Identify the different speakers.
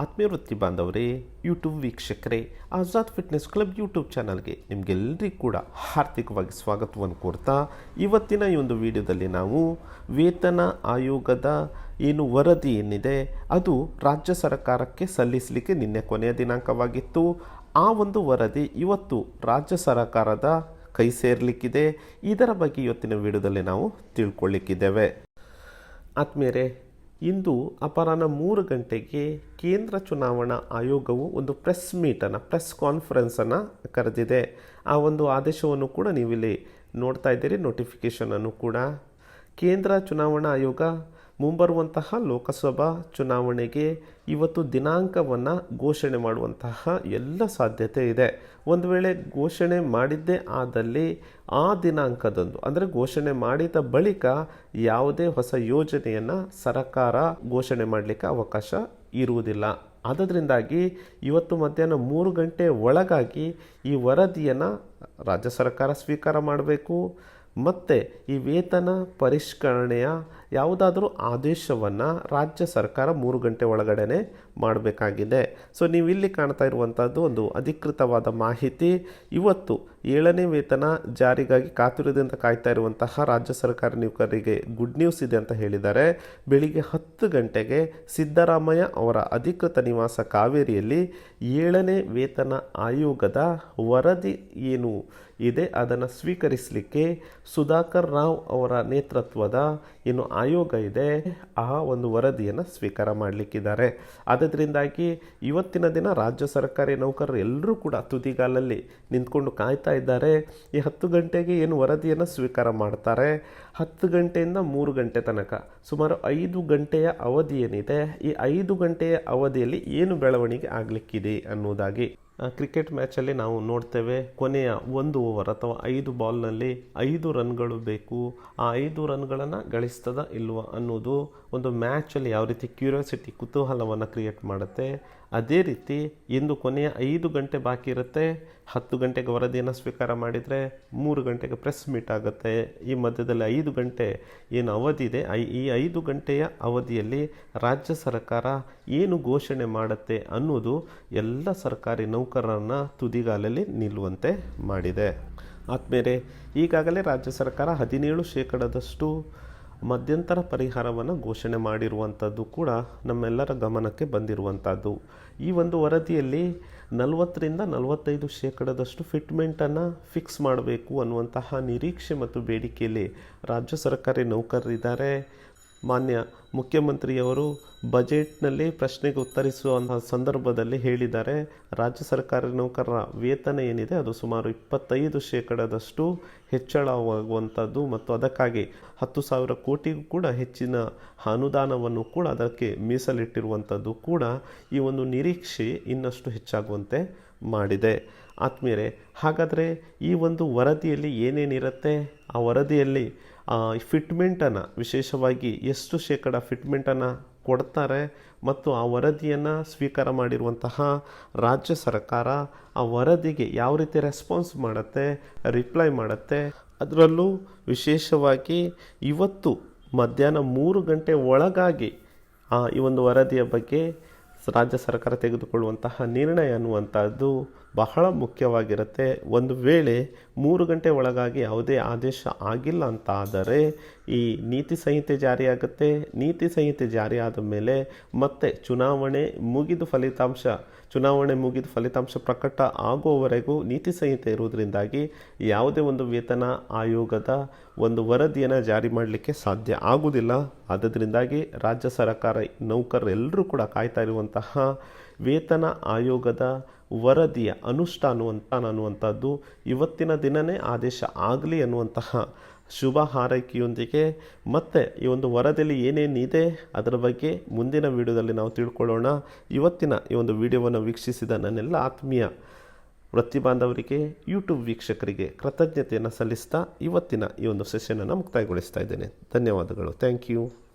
Speaker 1: ಆತ್ಮೀಯ ವೃತ್ತಿ ಬಾಂಧವರೇ ಯೂಟ್ಯೂಬ್ ವೀಕ್ಷಕರೇ, ಆಜಾದ್ ಫಿಟ್ನೆಸ್ ಕ್ಲಬ್ ಯೂಟ್ಯೂಬ್ ಚಾನಲ್ಗೆ ನಿಮಗೆಲ್ಲರಿಗೂ ಕೂಡ ಹಾರ್ದಿಕವಾಗಿ ಸ್ವಾಗತವನ್ನು ಕೋರ್ತಾ, ಇವತ್ತಿನ ಈ ಒಂದು ವಿಡಿಯೋದಲ್ಲಿ ನಾವು ವೇತನ ಆಯೋಗದ ಏನು ವರದಿ ಏನಿದೆ, ಅದು ರಾಜ್ಯ ಸರ್ಕಾರಕ್ಕೆ ಸಲ್ಲಿಸಲಿಕ್ಕೆ ನಿನ್ನೆ ಕೊನೆಯ ದಿನಾಂಕವಾಗಿತ್ತು. ಆ ಒಂದು ವರದಿ ಇವತ್ತು ರಾಜ್ಯ ಸರ್ಕಾರದ ಕೈ ಸೇರಲಿಕ್ಕಿದೆ. ಇದರ ಬಗ್ಗೆ ಇವತ್ತಿನ ವಿಡಿಯೋದಲ್ಲಿ ನಾವು ತಿಳ್ಕೊಳ್ಳಿಕ್ಕಿದ್ದೇವೆ ಆತ್ಮೀಯರೇ ಇಂದು ಅಪರಾಹ್ನ ಮೂರು ಗಂಟೆಗೆ ಕೇಂದ್ರ ಚುನಾವಣಾ ಆಯೋಗವು ಒಂದು ಪ್ರೆಸ್ ಮೀಟನ್ನು ಪ್ರೆಸ್ ಕಾನ್ಫರೆನ್ಸನ್ನು ಕರೆದಿದೆ. ಆ ಒಂದು ಆದೇಶವನ್ನು ಕೂಡ ನೀವಿಲ್ಲಿ ನೋಡ್ತಾ ಇದ್ದೀರಿ ನೋಟಿಫಿಕೇಷನನ್ನು ಕೂಡ. ಕೇಂದ್ರ ಚುನಾವಣಾ ಆಯೋಗ ಮುಂಬರುವಂತಹ ಲೋಕಸಭಾ ಚುನಾವಣೆಗೆ ಇವತ್ತು ದಿನಾಂಕವನ್ನು ಘೋಷಣೆ ಮಾಡುವಂತಹ ಎಲ್ಲ ಸಾಧ್ಯತೆ ಇದೆ. ಒಂದು ವೇಳೆ ಘೋಷಣೆ ಮಾಡಿದ್ದೇ ಆದಲ್ಲಿ ಆ ದಿನಾಂಕದಂದು, ಅಂದರೆ ಘೋಷಣೆ ಮಾಡಿದ ಬಳಿಕ ಯಾವುದೇ ಹೊಸ ಯೋಜನೆಯನ್ನು ಸರ್ಕಾರ ಘೋಷಣೆ ಮಾಡಲಿಕ್ಕೆ ಅವಕಾಶ ಇರುವುದಿಲ್ಲ. ಆದ್ದರಿಂದಾಗಿ ಇವತ್ತು ಮಧ್ಯಾಹ್ನ ಮೂರು ಗಂಟೆ ಒಳಗಾಗಿ ಈ ವರದಿಯನ್ನು ರಾಜ್ಯ ಸರ್ಕಾರ ಸ್ವೀಕಾರ ಮಾಡಬೇಕು. ಮತ್ತು ಈ ವೇತನ ಪರಿಷ್ಕರಣೆಯ ಯಾವುದಾದ್ರೂ ಆದೇಶವನ್ನು ರಾಜ್ಯ ಸರ್ಕಾರ ಮೂರು ಗಂಟೆ ಒಳಗಡೆ ಮಾಡಬೇಕಾಗಿದೆ. ಸೊ ನೀವು ಇಲ್ಲಿ ಕಾಣ್ತಾ ಇರುವಂಥದ್ದು ಒಂದು ಅಧಿಕೃತವಾದ ಮಾಹಿತಿ. ಇವತ್ತು ಏಳನೇ ವೇತನ ಜಾರಿಗಾಗಿ ಕಾತುರದಿಂದ ಕಾಯ್ತಾ ಇರುವಂತಹ ರಾಜ್ಯ ಸರ್ಕಾರ ನೌಕರರಿಗೆ ಗುಡ್ ನ್ಯೂಸ್ ಇದೆ ಅಂತ ಹೇಳಿದ್ದಾರೆ. ಬೆಳಿಗ್ಗೆ ಹತ್ತು ಗಂಟೆಗೆ ಸಿದ್ದರಾಮಯ್ಯ ಅವರ ಅಧಿಕೃತ ನಿವಾಸ ಕಾವೇರಿಯಲ್ಲಿ ಏಳನೇ ವೇತನ ಆಯೋಗದ ವರದಿ ಏನು ಇದೆ, ಅದನ್ನು ಸ್ವೀಕರಿಸಲಿಕ್ಕೆ ಸುಧಾಕರ್ ರಾವ್ ಅವರ ನೇತೃತ್ವದ ಏನು ಆಯೋಗ ಇದೆ, ಆ ಒಂದು ವರದಿಯನ್ನು ಸ್ವೀಕಾರ ಮಾಡಲಿಕ್ಕಿದ್ದಾರೆ. ಆದ್ದರಿಂದಾಗಿ ಇವತ್ತಿನ ದಿನ ರಾಜ್ಯ ಸರ್ಕಾರಿ ನೌಕರರು ಎಲ್ಲರೂ ಕೂಡ ತುದಿಗಾಲಲ್ಲಿ ನಿಂತ್ಕೊಂಡು ಕಾಯ್ತಾ ಇದ್ದಾರೆ. ಈ ಹತ್ತು ಗಂಟೆಗೆ ಏನು ವರದಿಯನ್ನು ಸ್ವೀಕಾರ ಮಾಡ್ತಾರೆ? ಹತ್ತು ಗಂಟೆಯಿಂದ ಮೂರು ಗಂಟೆ ತನಕ, ಸುಮಾರು ಐದು ಗಂಟೆಯ ಅವಧಿ ಏನಿದೆ? ಈ ಐದು ಗಂಟೆಯ ಅವಧಿಯಲ್ಲಿ ಏನು ಬೆಳವಣಿಗೆ ಆಗಲಿಕ್ಕಿದೆ ಅನ್ನೋದಾಗಿ ಕ್ರಿಕೆಟ್ ಮ್ಯಾಚಲ್ಲಿ ನಾವು ನೋಡ್ತೇವೆ ಕೊನೆಯ ಒಂದು ಓವರ್ ಅಥವಾ ಐದು ಬಾಲ್ನಲ್ಲಿ ಐದು ರನ್ಗಳು ಬೇಕು. ಆ ಐದು ರನ್ಗಳನ್ನು ಗಳಿಸ್ತದ ಇಲ್ವ ಅನ್ನೋದು ಒಂದು ಮ್ಯಾಚಲ್ಲಿ ಯಾವ ರೀತಿ ಕ್ಯೂರಿಯಾಸಿಟಿ ಕುತೂಹಲವನ್ನು ಕ್ರಿಯೇಟ್ ಮಾಡುತ್ತೆ. ಅದೇ ರೀತಿ ಇಂದು ಕೊನೆಯ ಐದು ಗಂಟೆ ಬಾಕಿ ಇರುತ್ತೆ. ಹತ್ತು ಗಂಟೆಗೆ ವರದಿಯನ್ನು ಸ್ವೀಕಾರ ಮಾಡಿದರೆ ಮೂರು ಗಂಟೆಗೆ ಪ್ರೆಸ್ ಮೀಟ್ ಆಗುತ್ತೆ. ಈ ಮಧ್ಯದಲ್ಲಿ ಐದು ಗಂಟೆ ಏನು ಅವಧಿ ಇದೆ? ಈ ಐದು ಗಂಟೆಯ ಅವಧಿಯಲ್ಲಿ ರಾಜ್ಯ ಸರ್ಕಾರ ಏನು ಘೋಷಣೆ ಮಾಡುತ್ತೆ ಅನ್ನೋದು ಎಲ್ಲ ಸರ್ಕಾರಿ ನೌಕರರನ್ನು ತುದಿಗಾಲಲ್ಲಿ ನಿಲ್ಲುವಂತೆ ಮಾಡಿದೆ. ಆದಮೇಲೆ ಈಗಾಗಲೇ ರಾಜ್ಯ ಸರ್ಕಾರ ಹದಿನೇಳು ಶೇಕಡದಷ್ಟು ಮಧ್ಯಂತರ ಪರಿಹಾರವನ್ನು ಘೋಷಣೆ ಮಾಡಿರುವಂಥದ್ದು ಕೂಡ ನಮ್ಮೆಲ್ಲರ ಗಮನಕ್ಕೆ ಬಂದಿರುವಂಥದ್ದು ಈ ಒಂದು ವರದಿಯಲ್ಲಿ ನಲವತ್ತರಿಂದ ನಲವತ್ತೈದು ಶೇಕಡದಷ್ಟು ಫಿಟ್ಮೆಂಟನ್ನು ಫಿಕ್ಸ್ ಮಾಡಬೇಕು ಅನ್ನುವಂತಹ ನಿರೀಕ್ಷೆ ಮತ್ತು ಬೇಡಿಕೆಯಲ್ಲಿ ರಾಜ್ಯ ಸರ್ಕಾರಿ ನೌಕರರಿದ್ದಾರೆ. ಮಾನ್ಯ ಮುಖ್ಯಮಂತ್ರಿಯವರು ಬಜೆಟ್ನಲ್ಲಿ ಪ್ರಶ್ನೆಗೆ ಉತ್ತರಿಸುವಂತಹ ಸಂದರ್ಭದಲ್ಲಿ ಹೇಳಿದ್ದಾರೆ. ರಾಜ್ಯ ಸರ್ಕಾರಿ ನೌಕರರ ವೇತನ ಏನಿದೆ? ಅದು ಸುಮಾರು ಇಪ್ಪತ್ತೈದು ಶೇಕಡದಷ್ಟು ಹೆಚ್ಚಳವಾಗುವಂಥದ್ದು ಮತ್ತು ಅದಕ್ಕಾಗಿ ಹತ್ತು ಸಾವಿರ ಕೋಟಿಗೂ ಕೂಡ ಹೆಚ್ಚಿನ ಅನುದಾನವನ್ನು ಕೂಡ ಅದಕ್ಕೆ ಮೀಸಲಿಟ್ಟಿರುವಂಥದ್ದು ಕೂಡ ಈ ಒಂದು ನಿರೀಕ್ಷೆ ಇನ್ನಷ್ಟು ಹೆಚ್ಚಾಗುವಂತೆ ಮಾಡಿದೆ. ಆತ್ಮೀಯರೇ, ಹಾಗಾದರೆ ಈ ಒಂದು ವರದಿಯಲ್ಲಿ ಏನೇನಿರುತ್ತೆ? ಆ ವರದಿಯಲ್ಲಿ ಫಿಟ್ಮೆಂಟನ್ನು, ವಿಶೇಷವಾಗಿ ಎಷ್ಟು ಶೇಕಡ ಫಿಟ್ಮೆಂಟನ್ನು ಕೊಡ್ತಾರೆ ಮತ್ತು ಆ ವರದಿಯನ್ನು ಸ್ವೀಕಾರ ಮಾಡಿರುವಂತಹ ರಾಜ್ಯ ಸರ್ಕಾರ ಆ ವರದಿಗೆ ಯಾವ ರೀತಿ ರೆಸ್ಪಾನ್ಸ್ ಮಾಡುತ್ತೆ ರಿಪ್ಲೈ ಮಾಡುತ್ತೆ? ಅದರಲ್ಲೂ ವಿಶೇಷವಾಗಿ ಇವತ್ತು ಮಧ್ಯಾಹ್ನ ಮೂರು ಗಂಟೆ ಒಳಗಾಗಿ ಈ ಒಂದು ವರದಿಯ ಬಗ್ಗೆ ರಾಜ್ಯ ಸರ್ಕಾರ ತೆಗೆದುಕೊಳ್ಳುವಂತಹ ನಿರ್ಣಯ ಅನ್ನುವಂಥದ್ದು ಬಹಳ ಮುಖ್ಯವಾಗಿರುತ್ತೆ. ಒಂದು ವೇಳೆ ಮೂರು ಗಂಟೆ ಒಳಗಾಗಿ ಯಾವುದೇ ಆದೇಶ ಆಗಿಲ್ಲ ಅಂತ ಆದರೆ ಈ ನೀತಿ ಸಂಹಿತೆ ಜಾರಿಯಾಗುತ್ತೆ. ನೀತಿ ಸಂಹಿತೆ ಜಾರಿಯಾದ ಮೇಲೆ ಮತ್ತೆ ಚುನಾವಣೆ ಮುಗಿದ ಫಲಿತಾಂಶ, ಚುನಾವಣೆ ಮುಗಿದ ಫಲಿತಾಂಶ ಪ್ರಕಟ ಆಗುವವರೆಗೂ ನೀತಿ ಸಂಹಿತೆ ಇರುವುದರಿಂದಾಗಿ ಯಾವುದೇ ಒಂದು ವೇತನ ಆಯೋಗದ ಒಂದು ವರದಿಯನ್ನು ಜಾರಿ ಮಾಡಲಿಕ್ಕೆ ಸಾಧ್ಯ ಆಗುವುದಿಲ್ಲ. ಆದ್ದರಿಂದಾಗಿ ರಾಜ್ಯ ಸರ್ಕಾರ ನೌಕರರೆಲ್ಲರೂ ಕೂಡ ಕಾಯ್ತಾ ಇರುವಂತಹ ವೇತನ ಆಯೋಗದ ವರದಿಯ ಅನುಷ್ಠಾನ ಅನ್ನುವಂಥದ್ದು ಇವತ್ತಿನ ದಿನವೇ ಆದೇಶ ಆಗಲಿ ಅನ್ನುವಂತಹ ಶುಭ ಹಾರೈಕೆಯೊಂದಿಗೆ ಮತ್ತು ಈ ಒಂದು ವರದಿಯಲ್ಲಿ ಏನೇನಿದೆ ಅದರ ಬಗ್ಗೆ ಮುಂದಿನ ವಿಡಿಯೋದಲ್ಲಿ ನಾವು ತಿಳ್ಕೊಳ್ಳೋಣ. ಇವತ್ತಿನ ಈ ಒಂದು ವಿಡಿಯೋವನ್ನು ವೀಕ್ಷಿಸಿದ ನನ್ನೆಲ್ಲ ಆತ್ಮೀಯ ವೃತ್ತಿ ಬಾಂಧವರಿಗೆ ಯೂಟ್ಯೂಬ್ ವೀಕ್ಷಕರಿಗೆ ಕೃತಜ್ಞತೆಯನ್ನು ಸಲ್ಲಿಸ್ತಾ ಇವತ್ತಿನ ಈ ಒಂದು ಸೆಷನನ್ನು ಮುಕ್ತಾಯಗೊಳಿಸ್ತಾ ಇದ್ದೇನೆ. ಧನ್ಯವಾದಗಳು. Thank you